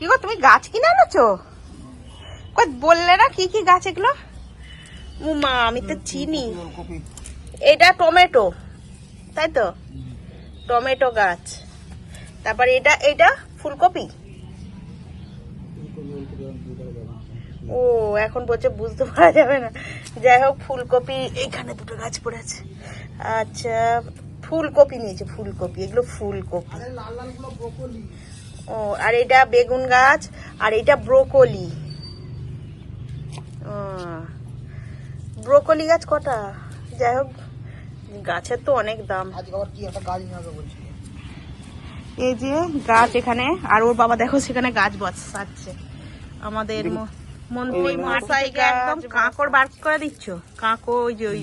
কি গো, তুমি গাছ কিনে আনোছো বললে না কি কি গাছ এগুলো? উমা আমি তো চিনি। এটা টমেটো, তাই তো? টমেটো গাছ। তারপর এটা এটা ফুলকপি। ও, এখন বলছে বুঝতে পারা যাবে না। যাই হোক, ফুলকপি, এখানে দুটো গাছ পড়ে আছে। আচ্ছা ফুলকপি নিয়েছে, ফুলকপি, এগুলো ফুলকপি। ও আর এটা বেগুন গাছ আর এটা ব্রোকলি। ব্রোকলি গাছ কটা? যাই হোক গাছের তো অনেক দাম। এই যে গাছ এখানে আর ওর বাবা দেখো সেখানে গাছ বসাচ্ছে। আমাদের একদম কাঁকড় বার করে দিচ্ছ? কাঁকড় ওই যে ওই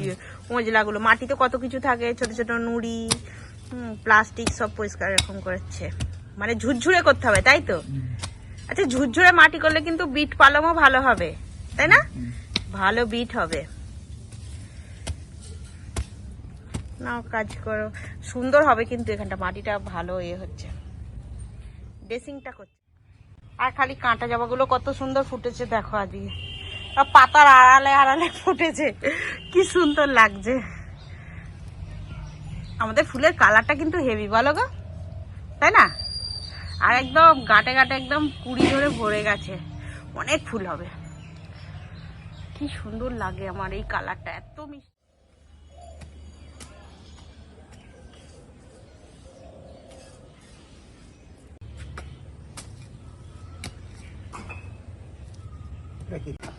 মজলাগুলো। মাটিতে কত কিছু থাকে ছোট ছোট নুড়ি প্লাস্টিক সব পরিষ্কার এরকম করেছে। মানে ঝুরঝুরে করতে হবে তাই তো? আচ্ছা ঝুরঝুরে মাটি করলে কিন্তু বিট পালংও ভালো হবে তাই না? ভালো বিট হবে। নাও কাজ করো। সুন্দর হবে কিন্তু এখানটা মাটিটা ভালো ইয়ে হচ্ছে। ড্রেসিংটা করছে। আর খালি কাঁটা জবাগুলো কত সুন্দর ফুটেছে দেখো আজকে। আর পাতার আড়ালে আড়ালে ফুটেছে কি সুন্দর লাগছে। আমাদের ফুলের কালারটা কিন্তু হেভি বলো গো তাই না? আর একদম গাটে গাটে একদম কুড়ি ধরে ভরে গেছে। অনেক ফুল হবে। কি সুন্দর লাগে আমার এই কালারটা, এত মিষ্টি। Thank কি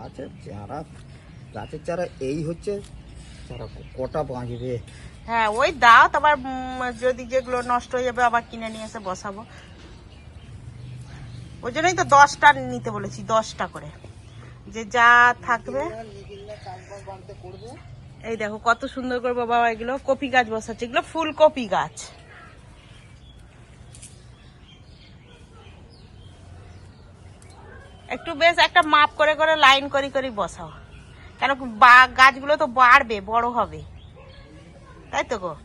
গাছের চারা গাছের চারা এই হচ্ছে চারা কটা বাঁচবে? হ্যাঁ ওই দাও উম, যদি যেগুলো নষ্ট হয়ে যাবে আবার কিনে নিয়ে এসে বসাবো। ওই জন্যই তো দশটা নিতে বলেছি দশটা করে। যে যা থাকবে। এই দেখো কত সুন্দর করে বাবা এগুলো কপি গাছ বসাচ্ছে এগুলো ফুলকপি গাছ। একটু বেশ একটা মাপ করে করে লাইন করে করে বসাও। কেন বা- গাছগুলো তো বাড়বে, বড় হবে। তাই তো গো?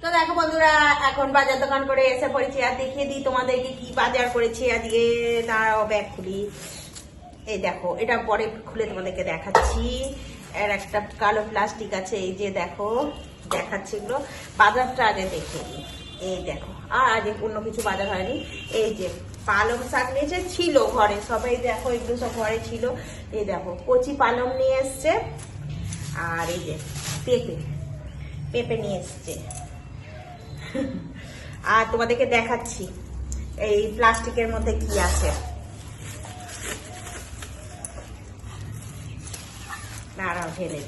তো দেখো বন্ধুরা, এখন বাজার দোকান করে এসে পড়েছি। আর দেখিয়ে দিই তোমাদেরকে কি বাজার করেছি আজকে। দাঁড়াও ব্যাগ খুলি। এই দেখো, এটা পরে খুলে তোমাদেরকে দেখাচ্ছি। এর একটা কালো প্লাস্টিক আছে, এই যে দেখো, দেখাচ্ছি এগুলো। বাজারটা আগে দেখে নিই। এই দেখো, আর আগে অন্য কিছু বাজার হয়নি। এই যে পালং শাক নিয়েছে ছিল ঘরে, সবাই দেখো এগুলো সব ঘরে ছিল। এই দেখো, কচি পালং নিয়ে এসছে, আর এই যে পেঁপে পেঁপে নিয়ে এসছে। আর তোমাদেরকে দেখাচ্ছি, এই প্লাস্টিকের মধ্যে কি আছে। নাড়াও ঢেলে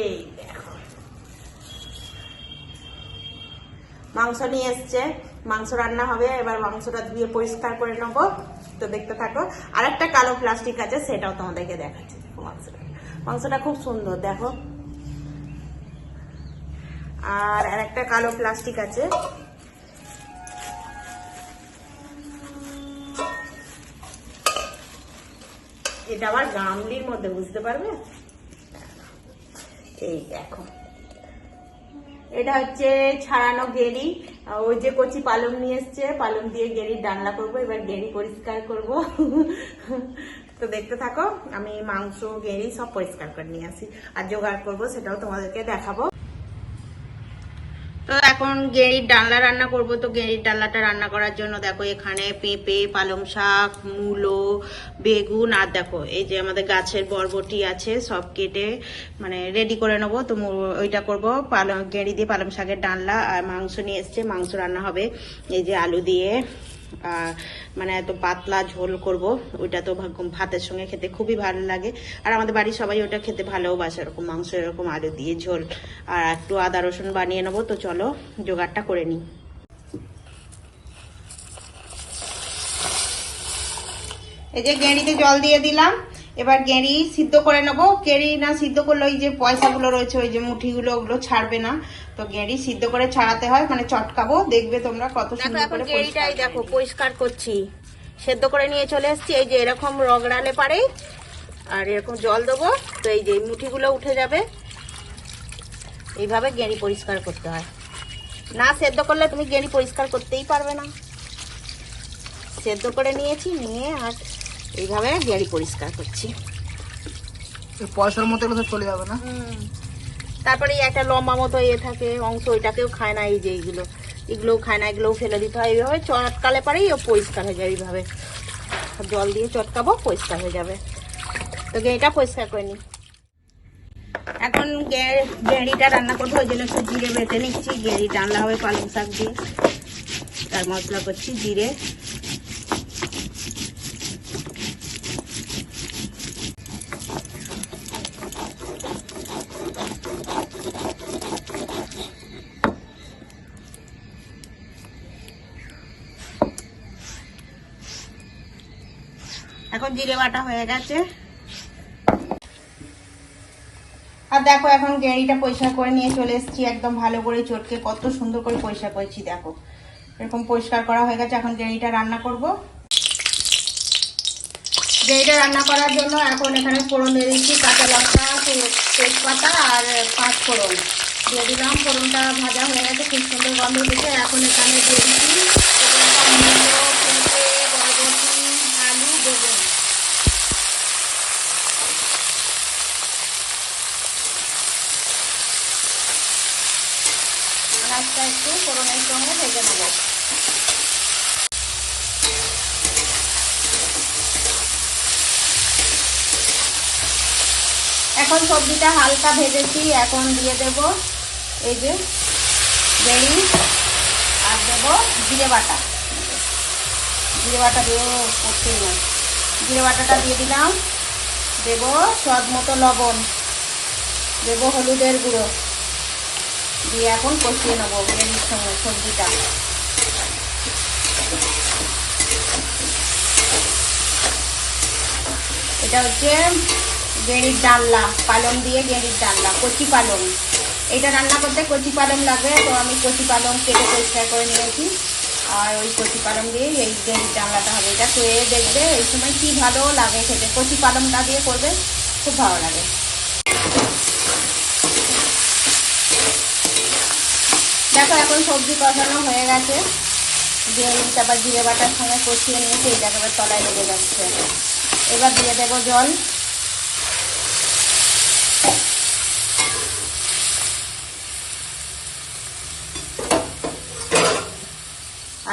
এই মাংস নিয়ে এসছে। মাংস রান্না হবে, এবার মাংসটা ধুয়ে পরিষ্কার করে নেব। তো দেখতে থাকো। আর একটা কালো প্লাস্টিক আছে, সেটাও তোমাদেরকে দেখাচ্ছি। দেখো মাংসটা। মাংসটা খুব সুন্দর, দেখো। আর আর একটা কালো প্লাস্টিক আছে। এটা আবার গামলির মধ্যে, বুঝতে পারবে? এই দেখো। এটা হচ্ছে ছাড়ানো গেরি ওই যে কচি পালং নিয়ে এসছে, পালং দিয়ে গেরির ডান্না করব, এবার গেরি পরিষ্কার করব। তো দেখতে থাকো, আমি মাংস গেরি সব পরিষ্কার করে নিয়ে আসি। আর জোগাড় করব, সেটাও তোমাদেরকে দেখাবো। এখন গেঁড়ির ডালনা রান্না করব, তো গেঁড়ির ডালনাটা রান্না করার জন্য দেখো এখানে পেঁপে, পালং শাক, মূলো, বেগুন আর দেখো এই যে আমাদের গাছের বরবটি আছে, সব কেটে মানে রেডি করে নেব। তো ওইটা করব। পালং গেঁড়ি দিয়ে পালং শাকের ডালনা আর মাংস নিয়ে এসছে। মাংস রান্না হবে। এই যে আলু দিয়ে। মানে এত পাতলা ঝোল করব, ওইটা তো ভাতের সঙ্গে খেতে খুবই ভালো লাগে। আর আমাদের বাড়ির সবাই ওটা খেতে ভালোবাসে, এরকম মাংস, এরকম আলু দিয়ে ঝোল। আর একটু আদা, রসুন বানিয়ে নেব, তো চলো জোগাড়টা করে নিই। এই যে গেঁড়িতে জল দিয়ে দিলাম, এবার গেঁড়ি সিদ্ধ করে নেব। গেঁড়ি না সিদ্ধ করলে ওই যে পয়সাগুলো রয়েছে, ওই যে মুঠিগুলো, ওগুলো ছাড়বে না। তো গেঁড়ি সিদ্ধ করে ছাড়াতে হয় মানে চটকাবো দেখবে তোমরা কত সুন্দর করে গেঁড়িটাই দেখো পরিষ্কার করছি। সেদ্ধ করে নিয়ে চলে এসেছি এই যে এরকম রগড়ালে পারে আর এরকম জল দেবো তো এই যে মুঠিগুলো উঠে যাবে। এইভাবে গেঁড়ি পরিষ্কার করতে হয়। না সেদ্ধ করলে তুমি গেঁড়ি পরিষ্কার করতেই পারবে না। সেদ্ধ করে নিয়েছি নিয়ে আর এইভাবে গেঁড়ি পরিষ্কার করছি। পয়সার মতো চলে যাবে না? তারপরে একটা লম্বা মতো ইয়ে থাকে, অংশ ওইটাকেও খায় না, এই যে এইগুলো। এগুলোও খায় না, এগুলোও ফেলে দিতে হয়। এইভাবে চটকালে পরেই ও পরিষ্কার হয়ে যাবে এইভাবে। জল দিয়ে চটকাবো, পরিষ্কার হয়ে যাবে। তো গেঁড়িটা পরিষ্কার করে নিই এখন গেঁড়িটা রান্না করব, ওই জন্য একটু জিরে বেটে নিচ্ছি। গেঁড়ি রান্না হবে পালং শাক দিয়ে। তার মশলা করছি জিরে এখন জিরে বাটা হয়ে গেছে। আর দেখো এখন গেঁড়িটা পরিষ্কার করে নিয়ে চলে এসেছি, একদম ভালো করে চটকে, কত সুন্দর করে পরিষ্কার করেছি দেখো। এরকম পরিষ্কার করা হয়ে গেছে, এখন গেঁড়িটা রান্না করব। গেঁড়িটা রান্না করার জন্য এখন এখানে ফোড়ন দিয়ে দিচ্ছি, কাঁচা লঙ্কা তেজপাতা আর পাঁচ ফোড়ন। দিয়ে দিলাম ফোড়নটা ভাজা হয়ে গেছে, খুব সুন্দর গন্ধ উঠেছে এখন এখানে দিয়ে দিচ্ছি মূলো, পেঁপে, বরবটি, আলু দেবো আনাজটা একটু ফোড়নের সঙ্গে ভেজে নেব এখন সবজিটা হালকা ভেজেছি, এখন দিয়ে দেব এই যে বেরি আর দেবো জিরে বাটা। জিরে বাটা দিয়েও করতেই না। জিরে বাটাটা দিয়ে দিলাম, দেব স্বাদ মতো লবণ, দেব হলুদের গুঁড়ো। দিয়ে এখন কষিয়ে নেব গ্রেভির সঙ্গে সবজিটা। এটা হচ্ছে গেঁড়ির ডালনা পালং দিয়ে গেঁড়ির ডালনা কচি পালং। এটা রান্না করতে কচি পালং লাগবে তো আমি কচি পালং কেটে পরিষ্কার করে নিয়েছি। আর ওই কচি পালং দিয়ে এই গেঁড়ির ডালনাটা হবে। এটা খেয়ে দেখবে এই সময় কি ভালো লাগে খেতে। কচি পালংটা দিয়ে করবে, খুব ভালো লাগে। দেখো, এখন সবজি কষানো হয়ে গেছে। দিয়ে তারপর জিরে বাটার সঙ্গে কষিয়ে নিয়েছি, এটা একেবারে তলায় লেগে যাচ্ছে। এবার দিয়ে দেবো জল।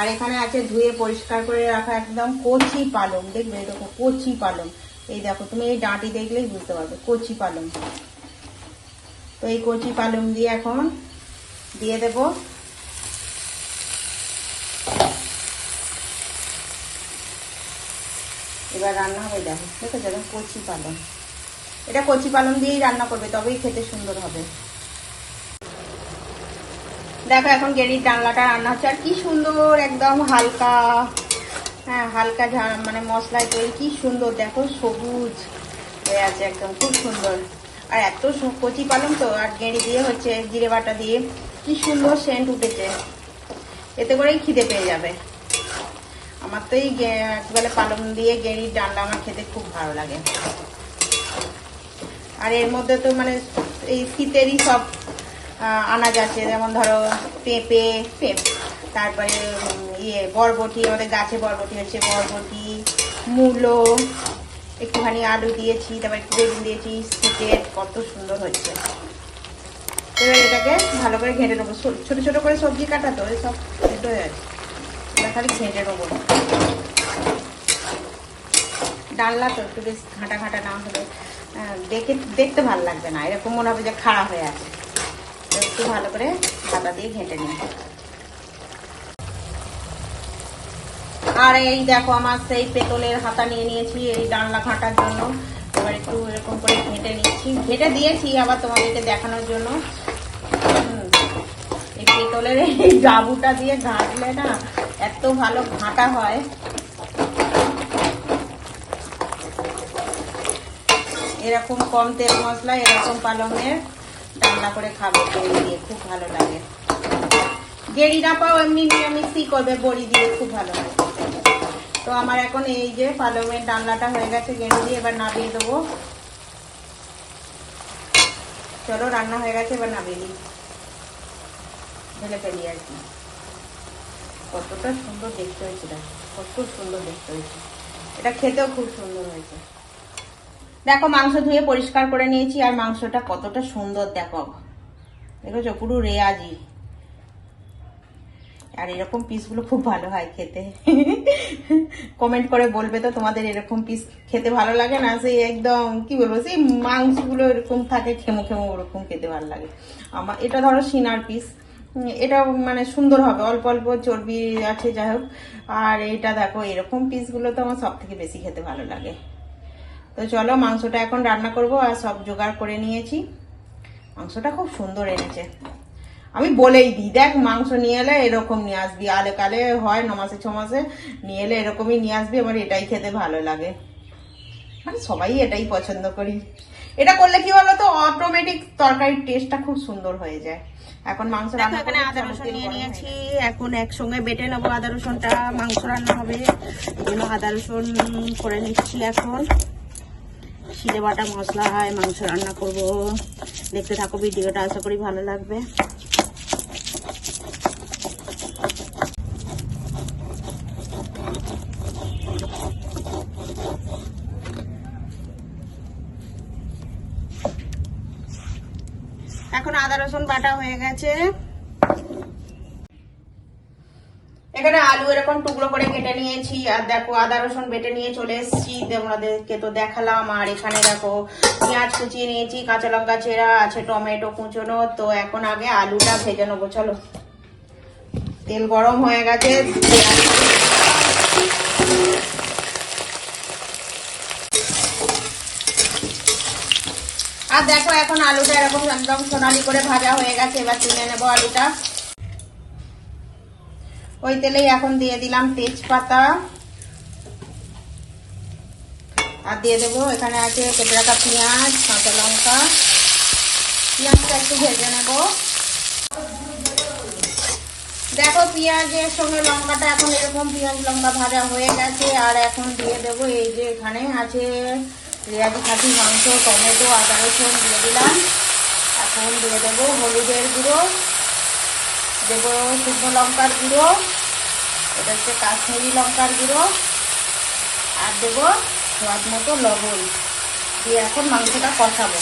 আর এখানে আছে ধুয়ে পরিষ্কার করে রাখা একদম কচি পালং, দেখবে দেখো কচি পালং। এই দেখো, তুমি এই ডাঁটি দেখলেই বুঝতে পারবে, কচি পালং। তো এই কচি পালং দিয়ে এখন দিয়ে দেব এবার রান্না হয়ে দেখো ঠিক আছে কচি পালং। এটা কচি পালং দিয়েই রান্না করবে, তবেই খেতে সুন্দর হবে। দেখো, এখন গেরির ডালনাটা রান্না হচ্ছে। আর কি সুন্দর, একদম হালকা হ্যাঁ হালকা মানে মশলায় তৈরি, কি সুন্দর। দেখো, সবুজ হয়ে আছে একদম, খুব সুন্দর। আর এত কচি পালং তো, আর গেঁড়ি দিয়ে হচ্ছে, জিরে বাটা দিয়ে, কি সুন্দর সেন্ট উঠেছে। এতে করেই খিদে পেয়ে যাবে। আমার তো এই বলে পালং দিয়ে গেঁড়ির ডালনা আমার খেতে খুব ভালো লাগে। আর এর মধ্যে তো মানে এই শীতেরই সব আনাজ আছে, যেমন ধরো পেঁপে পেঁপে। তারপরে ইয়ে বরবটি, আমাদের গাছে বরবটি হচ্ছে বরবটি, মূলো, একটুখানি আলু দিয়েছি, তারপর একটু বেগুন দিয়েছি শীতের কত সুন্দর হচ্ছে এবার এটাকে ভালো করে ঘেঁটে নেব। ছোট ছোট করে সবজি কাটা তো সব সিদ্ধ হয়ে যাচ্ছে। এবার খালি ঘেঁটে নেব। ডালনা তো একটু বেশ ঘাঁটা ঘাঁটা না হলে দেখে, দেখতে ভালো লাগবে না। এরকম মনে হবে যে খাড়া হয়ে আছে। একটু ভালো করে দিয়ে ঘেঁটে নিই। আর এই দেখো আমার সেই হাতা নিয়ে নিয়েছি এই ঘাটার জন্য। এবার একটু এরকম করে ঘেঁটে নিচ্ছি। ঘেঁটে দিয়েছি আবার তোমাদেরকে দেখানোর জন্য। এই এই ডাবুটা দিয়ে ঘাঁটলে না এত ভালো ঘাঁটা হয়। এরকম কম তেল মশলা, এরকম পালংয়ের রান্না করে খাবে তেল দিয়ে খুব ভালো লাগে। গেড়ি না পাও এমনি নিরামিষই করবে, বড়ি দিয়ে খুব ভালো হয় তো আমার এখন এই যে পালংয়ের ডালনাটা হয়ে গেছে, গেড়ি দিয়ে এবার নামিয়ে দেবো। চলো, রান্না হয়ে গেছে, এবার নামিয়ে দিই। ঢেলে ফেলি আর কি। কতটা সুন্দর দেখতে হয়েছে কত সুন্দর দেখতে হয়েছে। এটা খেতেও খুব সুন্দর হয়েছে। দেখো, মাংস ধুয়ে পরিষ্কার করে নিয়েছি, আর মাংসটা কতটা সুন্দর, দেখো। দেখেছ, পুরো রেয়াজি। আর এরকম পিসগুলো খুব ভালো হয় খেতে। কমেন্ট করে বলবে তো তোমাদের এরকম পিস খেতে ভালো লাগে না? সেই একদম, কি বলব, সেই মাংসগুলো এরকম থাকে, খেমো খেমো ওরকম খেতে ভালো লাগে। আমার এটা ধরো সিনার পিস। এটা মানে সুন্দর হবে, অল্প অল্প চর্বি আছে, যাই হোক। আর এটা দেখো, এরকম পিসগুলো তো আমার সব থেকে বেশি খেতে ভালো লাগে। তো চলো মাংসটা এখন রান্না করব আর সব জোগাড় করে নিয়েছি। মাংসটা খুব সুন্দর এনেছে। আমি বলেই দিই দেখ মাংস নিয়ে এলে এরকম নিয়ে আসবি। আলে কালে হয় ন মাসে ছ মাসে নিয়ে এলে এরকমই নিয়ে আসবি আমার এটাই খেতে ভালো লাগে। মানে সবাই এটাই পছন্দ করি। এটা করলে কি বলো তো অটোমেটিক তরকারির টেস্টটা খুব সুন্দর হয়ে যায়। এখন মাংস রান্না এখানে আদা রসুন নিয়ে নিয়েছি। এখন একসঙ্গে বেটে নেব আদা রসুনটা। মাংস রান্না হবে। এই জন্য আদা রসুন করে নিচ্ছি এখন। শিলে বাটা মশলা হয়, মাংস রান্না করব। দেখতে থাকো, ভিডিওটা আশা করি ভালো লাগবে। এখন আদা রসুন বাটা হয়ে গেছে। এখানে আলু এরকম টুকরো করে কেটে নিয়েছি, আর দেখো আদা রসুন বেটে নিয়ে চলে এসেছি। তোমাদেরকে তো দেখালাম। আর এখানে দেখো পেঁয়াজ কুচিয়ে নিয়েছি, কাঁচা লঙ্কা চেরা আছে, টমেটো কুচোনো। তো এখন আগে আলুটা ভেজে নেব, চলো। তেল গরম হয়ে গেছে আর দেখো এখন আলুটা এরকম একদম সোনালি করে ভাজা হয়ে গেছে, এবার তুলে নেব আলুটা। ওই তেলেই এখন দিয়ে দিলাম তেজপাতা। আর দিয়ে দেবো এখানে আছে কেটে পেঁয়াজ, কাঁচা লঙ্কা। পেঁয়াজটা একটু ভেজে নেব। দেখো পেঁয়াজের সঙ্গে লঙ্কাটা এখন এরকম পেঁয়াজ লঙ্কা ভাজা হয়ে গেছে। আর এখন দিয়ে দেবো এই যে এখানে আছে রেয়াজি খাসি মাংস, টমেটো, আদা রসুন দিয়ে দিলাম। এখন দিয়ে দেবো হলুদের গুঁড়ো। দেবো শুকনো লঙ্কার গুঁড়ো, এটা হচ্ছে কাশ্মীরি লঙ্কার গুঁড়ো, আর দেবো স্বাদ মতো লবণ। দিয়ে এখন মাংসটা কষাবো।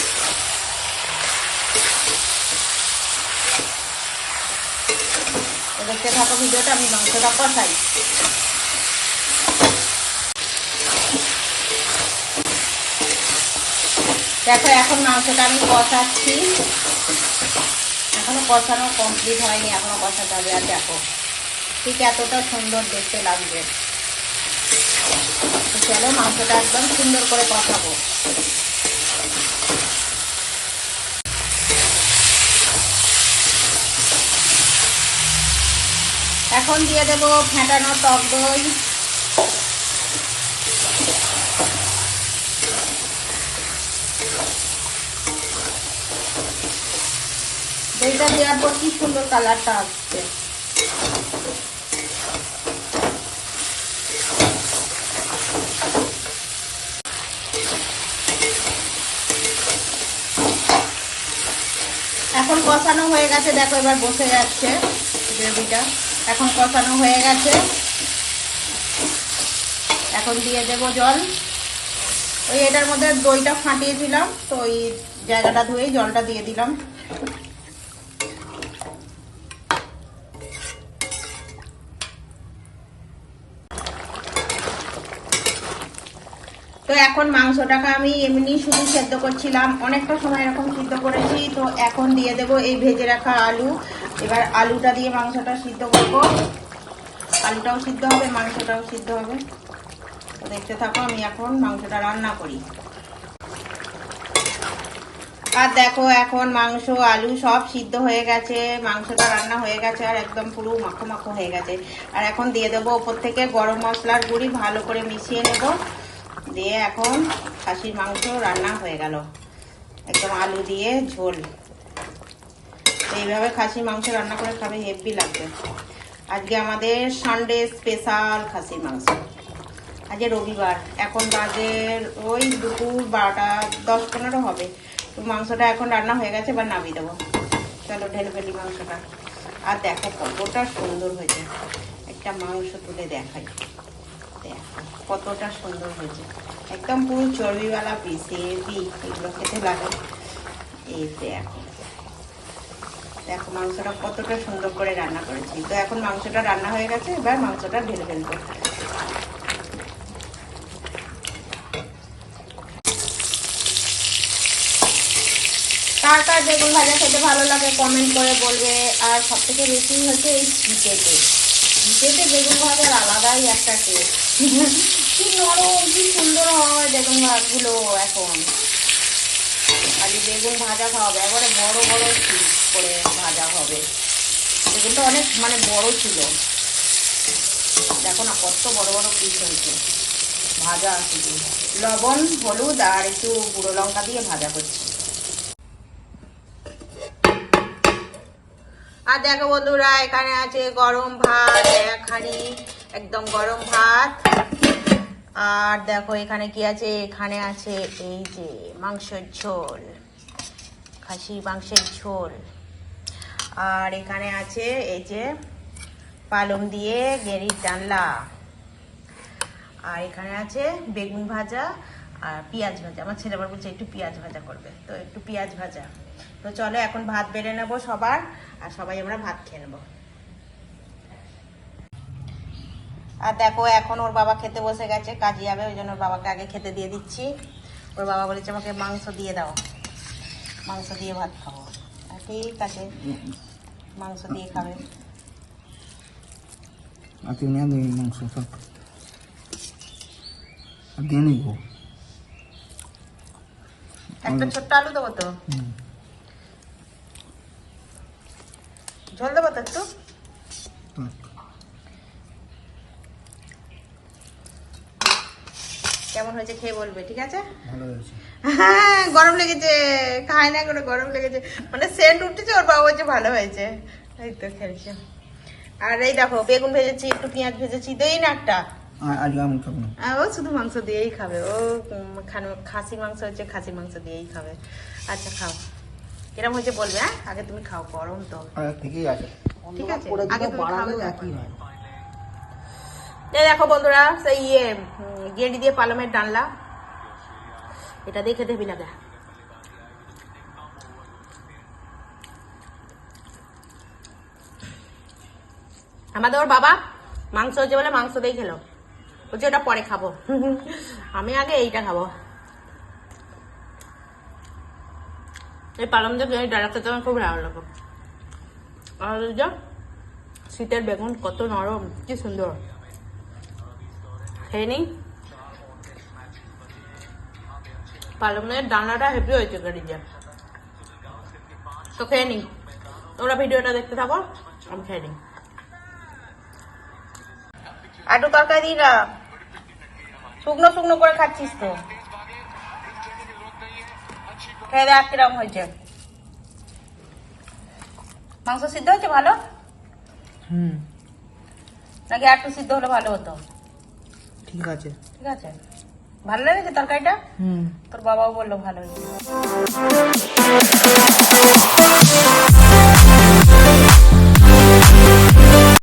দেখতে থাকো ভিডিওটা আমি মাংসটা কষাই। দেখো, এখন মাংসটা আমি কষাচ্ছি। এখনও কষানো কমপ্লিট হয়নি, এখনও কষাতে হবে। আর দেখো, ঠিক এতটা সুন্দর দেখতে লাগবে। চলো, মাংসটা একদম সুন্দর করে কষাবো। এখন দিয়ে দেবো ফেটানো টক দই দইটা পর কি সুন্দর কালারটা আসছে। এখন কষানো হয়ে গেছে, দেখো এবার বসে যাচ্ছে গ্রেভিটা। এখন কষানো হয়ে গেছে। এখন দিয়ে দেবো জল। ওই এটার মধ্যে দইটা ফাটিয়েছিলাম, তো ওই জায়গাটা ধুয়ে জলটা দিয়ে দিলাম। তো এখন মাংসটাকে আমি এমনি শুধু সেদ্ধ করছিলাম। অনেকটা সময় এরকম সিদ্ধ করেছি, তো এখন দিয়ে দেব এই ভেজে রাখা আলু। এবার আলুটা দিয়ে মাংসটা সিদ্ধ করব। আলুটাও সিদ্ধ হবে, মাংসটাও সিদ্ধ হবে। তো দেখতে থাকো, আমি এখন মাংসটা রান্না করি। আর দেখো, এখন মাংস, আলু সব সিদ্ধ হয়ে গেছে। মাংসটা রান্না হয়ে গেছে আর একদম পুরো মাখো মাখো হয়ে গেছে। আর এখন দিয়ে দেবো ওপর থেকে গরম মশলার গুঁড়ি, ভালো করে মিশিয়ে নেব। দিয়ে এখন খাসির মাংস রান্না হয়ে গেল। একদম আলু দিয়ে ঝোল। এইভাবে খাসির মাংস রান্না করে খাবে, হেভি লাগবে। আজকে আমাদের সানডে স্পেশাল খাসির মাংস। আজকে রবিবার, এখন বাজে ওই দুপুর বারোটা, দশ পনেরো হবে। তো মাংসটা এখন রান্না হয়ে গেছে, এবার নামিয়ে দেবো। চলো ঢেলে ফেলি মাংসটা। আর দেখো, কতটা সুন্দর হয়েছে। একটা মাংস তুলে দেখাই। দেখো কতটা সুন্দর হয়েছে। একদম পুরো চর্বিওয়ালা পিস হেভি এগুলো খেতে লাগে। এই দেখো দেখো, মাংসটা কতটা সুন্দর করে রান্না করেছি। তো এখন মাংসটা রান্না হয়ে গেছে, এবার মাংসটা ঢেলে ফেলব। কার কার বেগুন ভাজা খেতে ভালো লাগে কমেন্ট করে বলবে। আর সব থেকে বেশি হচ্ছে এই চিকেতে চিকেতে বেগুন ভাজার আলাদাই একটা টেস্ট কি নরম কি সুন্দর হয় বেগুন ভাতগুলো এখন। খালি বেগুন ভাজা খাওয়াবে, একবারে বড় বড় করে ভাজা হবে। বেগুনটা অনেক মানে বড় ছিল। দেখো না কত বড় বড় পিস হয়েছে। ভাজা শুধু লবণ, হলুদ আর একটু গুঁড়ো লঙ্কা দিয়ে ভাজা করছি। আর দেখো বন্ধুরা, এখানে আছে গরম ভাত একখানি একদম গরম ভাত। আর দেখো, এখানে কি আছে? এখানে আছে এই যে মাংসের ঝোল খাসি মাংসের ঝোল। আর এখানে আছে এই যে পালং দিয়ে গেরির ডালনা। আর এখানে আছে বেগুন ভাজা আর পেঁয়াজ ভাজা। আমার ছেলে আবার বলছে, একটু পেঁয়াজ ভাজা করবে। তো একটু পেঁয়াজ ভাজা। তো চলো, এখন ভাত বেড়ে নেব সবার। আর সবাই আমরা ভাত খেয়ে নেব। আর দেখো এখন ওর বাবা খেতে বসে গেছে কাজে যাবে ওই জন্য ওর বাবাকে আগে খেতে দিয়ে দিচ্ছি। ওর বাবা বলেছে আমাকে মাংস দিয়ে দাও। মাংস দিয়ে ভাত খাব। ঠিক আছে মাংস দিয়ে খাবে। আর তুমি দিই মাংস সব দিয়ে নিব। একটা ছোট্ট আলু দেবো তো? ঝোল দেবো তো একটু? কেমন হয়েছে খেয়ে বলবে ঠিক আছে? হ্যাঁ গরম লেগেছে খায় না করে গরম লেগেছে। মানে সেন্ট উঠেছে ওর বাবা বলছে ভালো হয়েছে। এই তো খেলছে আর এই দেখো বেগুন ভেজেছি একটু পেঁয়াজ ভেজেছি দেই না একটা। খাব ও শুধু মাংস দিয়েই খাবে। ও খান- খাসি মাংস হচ্ছে খাসি মাংস দিয়েই খাবে। আচ্ছা খাও। কিরম হয়েছে বলবে হ্যাঁ? আগে তুমি খাও গরম তো। ঠিকই আছে ঠিক আছে আগে তুমি এই দেখো বন্ধুরা সেই ইয়ে গেঁড়ি দিয়ে পালমের ডালনা এটা দিয়ে খেতে হেবি লাগে আমাদের ওর বাবা মাংস হচ্ছে বলে মাংস দিয়ে খেলো। বলছে, ওটা পরে খাব। আমি আগে এইটা খাব। এই পালম দিয়ে ডালা খেতে আমার খুব ভালো লাগে। আর শীতের বেগুন কত নরম, কি সুন্দর। খেয়ে নিই পালংয়ের ডানাটা হেভি হয়েছে গাড়ি যে তো খেয়ে নিই তোমরা ভিডিওটা দেখতে থাকো আমি খেয়ে নিই আটু তরকারি দিই না। শুকনো শুকনো করে খাচ্ছিস তো। খেয়ে দেখ কীরকম হয়েছে। মাংস সিদ্ধ হয়েছে ভালো? হুম। নাকি একটু সিদ্ধ হলে ভালো হতো? ঠিক আছে। ঠিক আছে। ভালো লেগেছে তরকারিটা? তোর বাবাও বলল ভালো লেগেছে